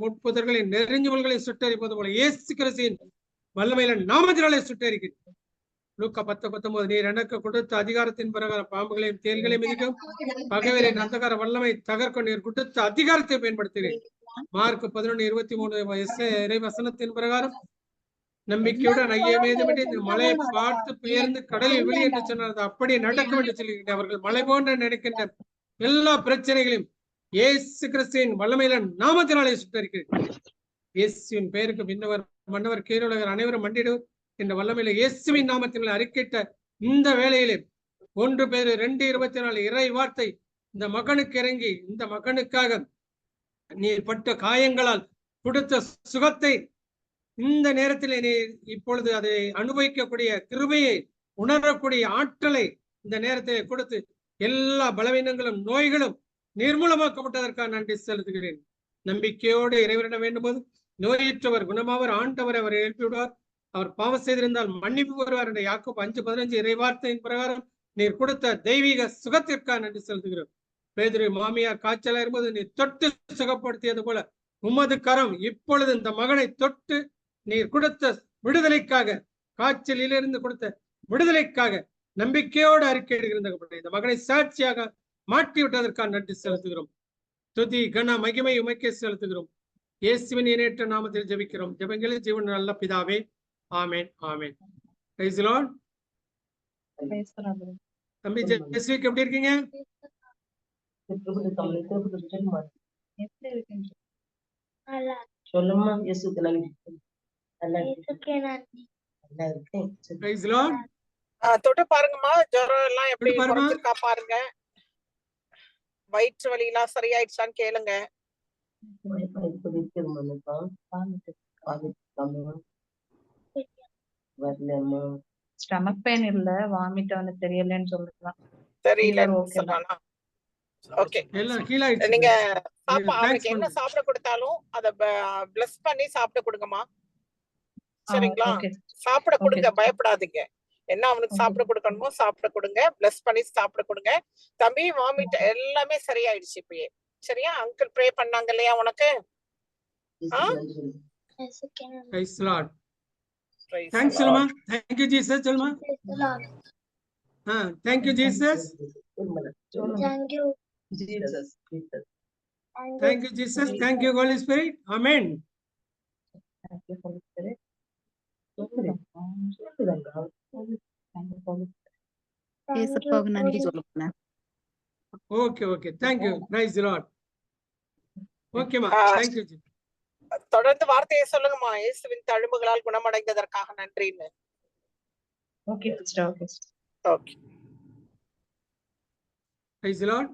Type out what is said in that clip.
முற்புதர்களை நெறிஞ்சுவல்களை சுட்டரிப்பது போல இயேசு கிறிஸ்துவின் வல்லமையில நாமத்தினாலே சுட்டரிக்கிறேன் லூக்கா பத்து பத்தொன்பது நீர் எனக்கு கொடுத்த அதிகாரத்தின் பிரகாரம் பாம்புகளையும் தேல்களையும் மிதிக்கும். பகைவரின் அந்தகார வல்லமை தகர்க்க நீர் கொடுத்த அதிகாரத்தை பயன்படுத்துகிறேன். மார்க் பதினொன்று இருபத்தி மூணு வயசு இறை வசனத்தின் பிரகாரம். நம்பிக்கையுடன் ஐய மீதுபடி இந்த மலையை பார்த்து பெயர்ந்து கடலில் விழி என்று சொன்னார் அப்படியே நடக்கும் என்று சொல்லுகின்றனர் அவர்கள் மலை போன்ற நினைக்கின்ற எல்லா பிரச்சனைகளையும் இயேசு கிறிஸ்துவின் வல்லமையில நாமத்தினாலே சுத்தரிக்கிறேன் இயேசுவின் பெயருக்கு விண்ணவர் மன்னவர் கீழுலகர் அனைவரும் மண்டிடு என்ற வல்லமையில இயேசுவின் நாமத்தினால் அறிக்கிட்ட இந்த வேளையிலே ஒன்று பேர் ரெண்டு இருபத்தி நாலு இறை வார்த்தை இந்த மகனுக்கு இறங்கி இந்த மகனுக்காக நீர் பட்ட காயங்களால் கொடுத்த சுகத்தை இந்த நேரத்தில் நீ இப்பொழுது அதை அனுபவிக்கக்கூடிய கிருபையை உணரக்கூடிய ஆற்றலை இந்த நேரத்தில் கொடுத்து எல்லா பலவீனங்களும் நோய்களும் நிர்மூலமாக்கப்பட்டதற்காக நன்றி செலுத்துகிறேன். நம்பிக்கையோடு இறைவனிடம் வேண்டும்போது நோயற்றவர் குணமாவர் ஆண்டவர் அவரை எழுப்பிவிடுவார். அவர் பாவம் செய்திருந்தால் மன்னிப்பு வருவார் என்ற யாக்கோப் அஞ்சு பதினஞ்சு இறைவார்த்தையின் பிரகாரம் நீர் கொடுத்த தெய்வீக சுகத்திற்காக நன்றி செலுத்துகிறோம். பேதுரு மாமியார் காய்ச்சலா இருப்பது நீர் தொட்டு சுகப்படுத்தியது போல உமது கரம் இப்பொழுது இந்த மகனை தொட்டு நீர் கொடுத்த விடுதலைக்காக காய்ச்சலிலிருந்து கொடுத்த விடுதலைக்காக நம்பிக்கையோடு அறிக்கையிடுகிற இந்த மகனை சாட்சியாக மாற்றி விட்டதற்காக நன்றி செலுத்துகிறோம். துதி கன மகிமை உமைக்கே செலுத்துகிறோம். இயேசுவின் இணையற்ற நாமத்தில் ஜெபிக்கிறோம். ஜெபங்களில் ஜீவன் நல்ல பிதாவே. ஆமேன் ஆமேன். தம்பி ஜெஸ்விக் எப்படி இருக்கீங்க? சொல்லுமா இயேசுக்கு நன்றி. நல்லா இருக்கேன். தொட்டு பாருங்கம்மா. ஜுரம் எல்லாம் எப்படி பாருங்க. வயிற்று வலி எல்லாம் சரியாயிடுச்சான்னு கேளுங்க. ஸ்டமக் பெயின் இல்ல வாமிட் வந்து தெரியலன்னு சொல்லலாம். சொல்லலாம் ஓகே நீங்க அவருக்கு என்ன. சாப்பிட கொடுத்தாலும் அத பிளஸ் பண்ணி சாப்பிட கொடுங்கம்மா. சரிங்களா? சாப்பிட கொடுங்க. பயப்படாதீங்க. என்ன அவனுக்கு. சாப்பிட கொடுக்கணுமோ சாப்பிட கொடுங்க. பிளஸ் பண்ணி சாப்பிட கொடுங்க. தம்பி வாமிட் எல்லாமே சரியாயிடுச்சு இப்பயே. சரியா? அங்கிள் ப்ரே பண்ணாங்க இல்லையா உனக்கு? Lord. சொல்லுமா you Jesus. சொல்லுமா ஆ Thank you Jesus. சொல்லுமா. Jesus, Jesus. Thank you Jesus. Thank you Holy Spirit. Amen சொல்லுதாங்க. ஏசப்பாவுக்கு நன்றி சொல்லுங்க Okay okay Thank you. Praise the Lord. Okay மா Ah. Thank you Jesus. தொடர்ந்து வார்த்தையை சொல்லுங்கம்மா. இயேசுவின் தழும்புகளால் குணமடைந்ததற்காக நன்றின்னு. Okay okay okay the Lord.